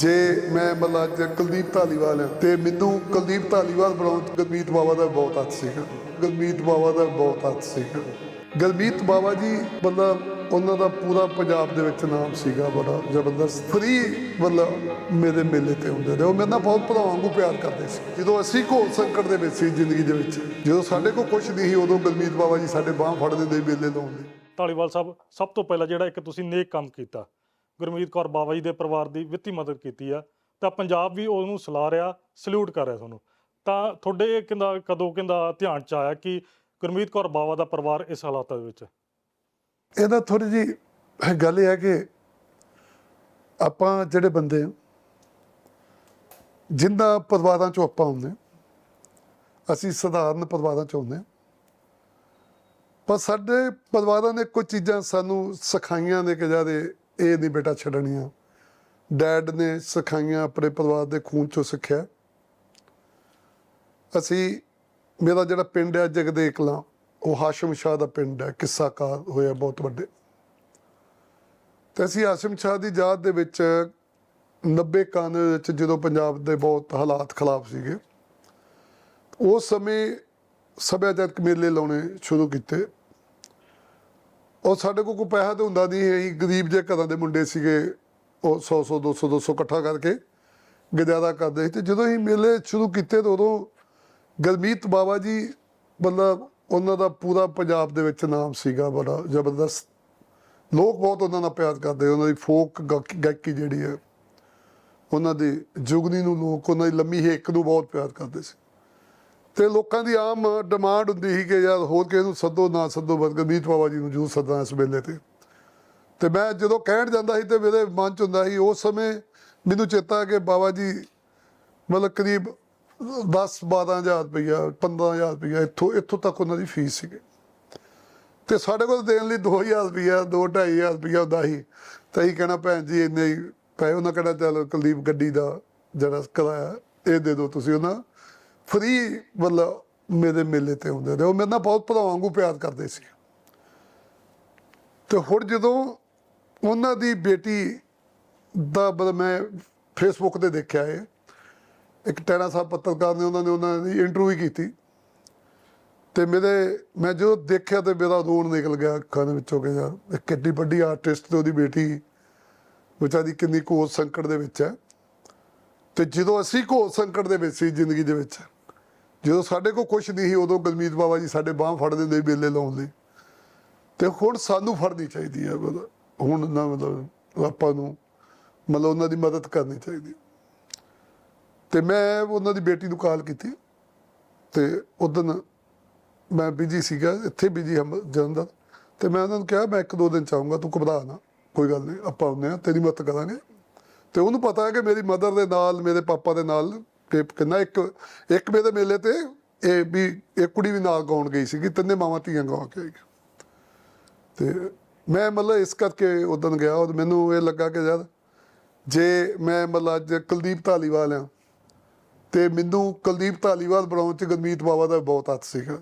ਜੇ ਮੈਂ ਮਤਲਬ ਅੱਜ ਕੁਲਦੀਪ ਧਾਲੀਵਾਲ ਹਾਂ, ਤੇ ਮੈਨੂੰ ਕੁਲਦੀਪ ਧਾਲੀਵਾਲ ਬਣਾਉਣ 'ਚ ਬਾਵਾ ਦਾ ਬਹੁਤ ਹੱਥ ਸੀਗਾ। ਗੁਰਮੀਤ ਬਾਵਾ ਦਾ ਬਹੁਤ ਹੱਥ ਸੀਗਾ। ਗੁਰਮੀਤ ਬਾਵਾ ਜੀ ਮਤਲਬ ਉਹਨਾਂ ਦਾ ਪੂਰਾ ਪੰਜਾਬ ਦੇ ਵਿੱਚ ਨਾਮ ਸੀਗਾ ਬੜਾ ਜ਼ਬਰਦਸਤ। ਫਰੀ ਮਤਲਬ ਮੇਰੇ ਮੇਲੇ ਤੇ ਹੁੰਦੇ ਨੇ ਉਹ ਮੇਰੇ ਨਾਲ ਬਹੁਤ ਭਰਾਵਾਂ ਵਾਂਗੂ ਪਿਆਰ ਕਰਦੇ ਸੀ। ਜਦੋਂ ਅਸੀਂ ਘੋਲ ਸੰਕਟ ਦੇ ਵਿੱਚ ਸੀ ਜ਼ਿੰਦਗੀ ਦੇ ਵਿੱਚ, ਜਦੋਂ ਸਾਡੇ ਕੋਲ ਕੁਝ ਨਹੀਂ ਸੀ, ਉਦੋਂ ਗੁਰਮੀਤ ਬਾਵਾ ਜੀ ਸਾਡੇ ਬਾਹ ਫੜਦੇ ਹੁੰਦੇ ਮੇਲੇ ਲਾਉਣ ਲਈ ਢਾਲੀਵਾਲ ਸਾਹਿਬ, ਸਭ ਤੋਂ ਪਹਿਲਾਂ ਜਿਹੜਾ ਇੱਕ ਤੁਸੀਂ ਨੇਕ ਕੰਮ ਕੀਤਾ ਗੁਰਮੀਤ ਕੌਰ ਬਾਵਾ ਜੀ ਦੇ ਪਰਿਵਾਰ ਦੀ ਵਿੱਤੀ ਮਦਦ ਕੀਤੀ ਆ ਤਾਂ ਪੰਜਾਬ ਵੀ ਉਹਨੂੰ ਸਲਾਹ ਰਿਹਾ ਸਲੂਟ ਕਰ ਰਿਹਾ ਤੁਹਾਨੂੰ ਤਾਂ ਤੁਹਾਡੇ ਕਿੰਦਾ ਕਦੋਂ ਕਿੰਦਾ ਧਿਆਨ ਚ ਆਇਆ ਕਿ ਗੁਰਮੀਤ ਕੌਰ ਬਾਵਾ ਦਾ ਪਰਿਵਾਰ ਇਸ ਹਾਲਾਤਾਂ ਦੇ ਵਿੱਚ ਇਹਦਾ ਥੋੜੀ ਜੀ ਗੱਲ ਇਹ ਹੈ ਕਿ ਆਪਾਂ ਜਿਹੜੇ ਬੰਦੇ ਹਾਂ, ਜਿੰਨਾ ਪਰਿਵਾਰਾਂ ਚੋਂ ਆਪਾਂ ਹੁੰਦੇ ਹਾਂ, ਅਸੀਂ ਸਧਾਰਨ ਪਰਿਵਾਰਾਂ ਚੋਂ ਹੁੰਦੇ ਹਾਂ। ਪਰ ਸਾਡੇ ਪਰਿਵਾਰਾਂ ਨੇ ਕੁਝ ਚੀਜ਼ਾਂ ਸਾਨੂੰ ਸਿਖਾਈਆਂ ਨੇ ਕਿ ਜਾਦੇ ਇਹ ਨਹੀਂ ਬੇਟਾ ਛੱਡਣੀਆਂ। ਡੈਡ ਨੇ ਸਿਖਾਈਆਂ ਆਪਣੇ ਪਰਿਵਾਰ ਦੇ ਖੂਨ ਚੋਂ ਸਿੱਖਿਆ। ਅਸੀਂ, ਮੇਰਾ ਜਿਹੜਾ ਪਿੰਡ ਹੈ ਜਗਦੇ ਕਲਾਂ ਉਹ ਹਾਸ਼ਮ ਸ਼ਾਹ ਦਾ ਪਿੰਡ ਹੈ ਕਿੱਸਾ ਕਾਰ ਹੋਇਆ ਬਹੁਤ ਵੱਡੇ। ਤੇ ਅਸੀਂ ਹਾਸ਼ਮ ਸ਼ਾਹ ਦੀ ਯਾਦ ਦੇ ਵਿੱਚ 90 ਕਾਨ ਵਿੱਚ ਜਦੋਂ ਪੰਜਾਬ ਦੇ ਬਹੁਤ ਹਾਲਾਤ ਖਰਾਬ ਸੀਗੇ, ਉਸ ਸਮੇਂ ਸੱਭਿਆਚਾਰਕ ਮੇਲੇ ਲਾਉਣੇ ਸ਼ੁਰੂ ਕੀਤੇ। ਉਹ ਸਾਡੇ ਕੋਲ ਕੋਈ ਪੈਸਾ ਤਾਂ ਹੁੰਦਾ ਨਹੀਂ ਅਸੀਂ ਗਰੀਬ ਜਿਹੇ ਘਰਾਂ ਦੇ ਮੁੰਡੇ ਸੀਗੇ। ਉਹ 100 100 200 200 ਇਕੱਠਾ ਕਰਕੇ ਗੁਜ਼ਾਰਾ ਕਰਦੇ ਸੀ। ਤੇ ਜਦੋਂ ਅਸੀਂ ਮੇਲੇ ਸ਼ੁਰੂ ਕੀਤੇ ਤਾਂ ਉਦੋਂ ਗਰਮੀਤ ਬਾਬਾ ਜੀ, ਮਤਲਬ ਉਹਨਾਂ ਦਾ ਪੂਰਾ ਪੰਜਾਬ ਦੇ ਵਿੱਚ ਨਾਮ ਸੀਗਾ ਬੜਾ ਜ਼ਬਰਦਸਤ। ਲੋਕ ਬਹੁਤ ਉਹਨਾਂ ਨਾਲ ਪਿਆਰ ਕਰਦੇ ਉਹਨਾਂ ਦੀ ਫੋਕ ਗਾਇਕੀ ਜਿਹੜੀ ਹੈ, ਉਹਨਾਂ ਦੀ ਜੁਗਨੀ ਨੂੰ ਲੋਕ, ਉਹਨਾਂ ਦੀ ਲੰਮੀ ਹੇਕ ਨੂੰ ਬਹੁਤ ਪਿਆਰ ਕਰਦੇ ਸੀ। ਤੇ ਲੋਕਾਂ ਦੀ ਆਮ ਡਿਮਾਂਡ ਹੁੰਦੀ ਸੀ ਕਿ ਯਾਰ ਹੋਰ ਕਿਸੇ ਨੂੰ ਸੱਦੋ, ਨਾ ਸੱਦੋ, ਬਸ ਬਾਬਾ ਜੀ ਨੂੰ ਜੂ ਸੱਦਾਂ ਇਸ ਵੇਲੇ ਤੇ। ਤੇ ਮੈਂ ਜਦੋਂ ਕਹਿਣ ਜਾਂਦਾ ਸੀ ਤੇ ਮੇਰੇ ਮਨ ਚ ਹੁੰਦਾ ਸੀ, ਉਸ ਸਮੇਂ ਮੈਨੂੰ ਚੇਤਾ ਕਿ ਬਾਬਾ ਜੀ ਮਤਲਬ ਕਰੀਬ 10 12000 ਰੁਪਇਆ 15000 ਰੁਪਇਆ ਇੱਥੋਂ ਇੱਥੋਂ ਤੱਕ ਉਹਨਾਂ ਦੀ ਫੀਸ ਸੀਗੀ। ਤੇ ਸਾਡੇ ਕੋਲ ਦੇਣ ਲਈ 2000 ਰੁਪਇਆ 2 2500 ਰੁਪਇਆ ਹੁੰਦਾ ਸੀ। ਤਾਂ ਹੀ ਕਹਿਣਾ, ਭੈਣ ਜੀ, ਇੰਨੇ ਹੀ ਪਏ ਉਹਨਾਂ ਕਹਿੰਦਾ ਚੱਲ ਕੁਲਦੀਪ ਗੱਡੀ ਦਾ ਜਿਹੜਾ ਕਿਰਾਇਆ ਇਹ ਦੇ ਦਿਓ ਤੁਸੀਂ ਉਹਨਾਂ ਫ੍ਰੀ ਮਤਲਬ ਮੇਰੇ ਮੇਲੇ ਤੇ ਹੁੰਦੇ ਨੇ ਉਹ ਮੇਰੇ ਨਾਲ ਬਹੁਤ ਭਰਾਵਾਂ ਵਾਂਗੂ ਪਿਆਰ ਕਰਦੇ ਸੀ। ਤੇ ਹੁਣ ਜਦੋਂ ਉਹਨਾਂ ਦੀ ਬੇਟੀ ਦਾ ਮਤਲਬ ਮੈਂ ਫੇਸਬੁੱਕ ਤੇ ਦੇਖਿਆ ਇਹ, ਇੱਕ ਟੈਣਾ ਸਾਹਿਬ ਪੱਤਰਕਾਰ ਨੇ ਉਹਨਾਂ ਨੇ ਉਹਨਾਂ ਦੀ ਇੰਟਰਵਿਊ ਕੀਤੀ। ਤੇ ਮੇਰੇ, ਮੈਂ ਜਦੋਂ ਦੇਖਿਆ ਤੇ ਮੇਰਾ ਰੋਣ ਨਿਕਲ ਗਿਆ ਅੱਖਾਂ ਦੇ ਵਿੱਚੋਂ ਕਿ ਯਾਰ, ਇਹ ਕਿੰਨੀ ਵੱਡੀ ਆਰਟਿਸਟ ਤੇ ਉਹਦੀ ਬੇਟੀ ਵਿਚਾਰੀ ਕਿੰਨੀ ਕੋਸ ਸੰਕਟ ਦੇ ਵਿੱਚ ਹੈ। ਤੇ ਜਦੋਂ ਅਸੀਂ ਕੋਸ ਸੰਕਟ ਦੇ ਵਿੱਚ ਸੀ ਜ਼ਿੰਦਗੀ ਦੇ ਵਿੱਚ ਜਦੋਂ ਸਾਡੇ ਕੋਲ ਕੁਝ ਨਹੀਂ ਸੀ, ਉਦੋਂ ਗੁਰਮੀਤ ਬਾਬਾ ਜੀ ਸਾਡੇ ਬਾਹ ਫੜਦੇ ਹੁੰਦੇ ਸੀ ਲਾਉਣ ਲਈ। ਤੇ ਹੁਣ ਸਾਨੂੰ ਫੜਨੀ ਚਾਹੀਦੀ ਹੈ ਹੁਣ ਨਾ ਮਤਲਬ ਆਪਾਂ ਨੂੰ ਮਤਲਬ ਉਹਨਾਂ ਦੀ ਮਦਦ ਕਰਨੀ ਚਾਹੀਦੀ। ਤੇ ਮੈਂ ਉਹਨਾਂ ਦੀ ਬੇਟੀ ਨੂੰ ਕਾਲ ਕੀਤੀ ਤੇ ਉਦੋਂ ਮੈਂ ਬਿਜ਼ੀ ਸੀਗਾ, ਇੱਥੇ ਬਿਜ਼ੀ ਹਮ ਜਲੰਧਰ ਤੇ ਮੈਂ ਉਹਨਾਂ ਨੂੰ ਕਿਹਾ, ਮੈਂ ਇੱਕ ਦੋ ਦਿਨ ਚਾਹੂੰਗਾ ਤੂੰ ਘਬਰਾ ਨਾ, ਕੋਈ ਗੱਲ ਨਹੀਂ, ਆਪਾਂ ਹੁੰਦੇ ਆ ਤੇਰੀ ਮਦਦ ਕਰਾਂਗੇ। ਤੇ ਉਹਨੂੰ ਪਤਾ ਹੈ ਕਿ ਮੇਰੀ ਮਦਰ ਦੇ ਨਾਲ, ਮੇਰੇ ਪਾਪਾ ਦੇ ਨਾਲ ਕਿ ਕਿੰਨਾ ਇੱਕ ਇੱਕ ਮੇਰੇ ਮੇਲੇ ਤੇ ਇਹ ਵੀ, ਇੱਕ ਕੁੜੀ ਵੀ ਨਾਲ ਗਾਉਣ ਗਈ ਸੀਗੀ, ਤਿੰਨੇ ਮਾਵਾਂ ਧੀਆਂ ਗਾ ਕੇ ਆਈ ਤੇ ਮੈਂ ਮਤਲਬ ਇਸ ਕਰਕੇ ਉਦੋਂ ਗਿਆ ਔਰ ਮੈਨੂੰ ਇਹ ਲੱਗਾ ਕਿ ਯਾਰ ਜੇ ਮੈਂ ਮਤਲਬ ਅੱਜ ਕੁਲਦੀਪ ਧਾਲੀਵਾਲ ਆ, ਤੇ ਮੈਨੂੰ ਕੁਲਦੀਪ ਧਾਲੀਵਾਲ ਬਣਾਉਣ ਚ ਗੁਰਮੀਤ ਬਾਵਾ ਦਾ ਬਹੁਤ ਹੱਥ ਸੀਗਾ।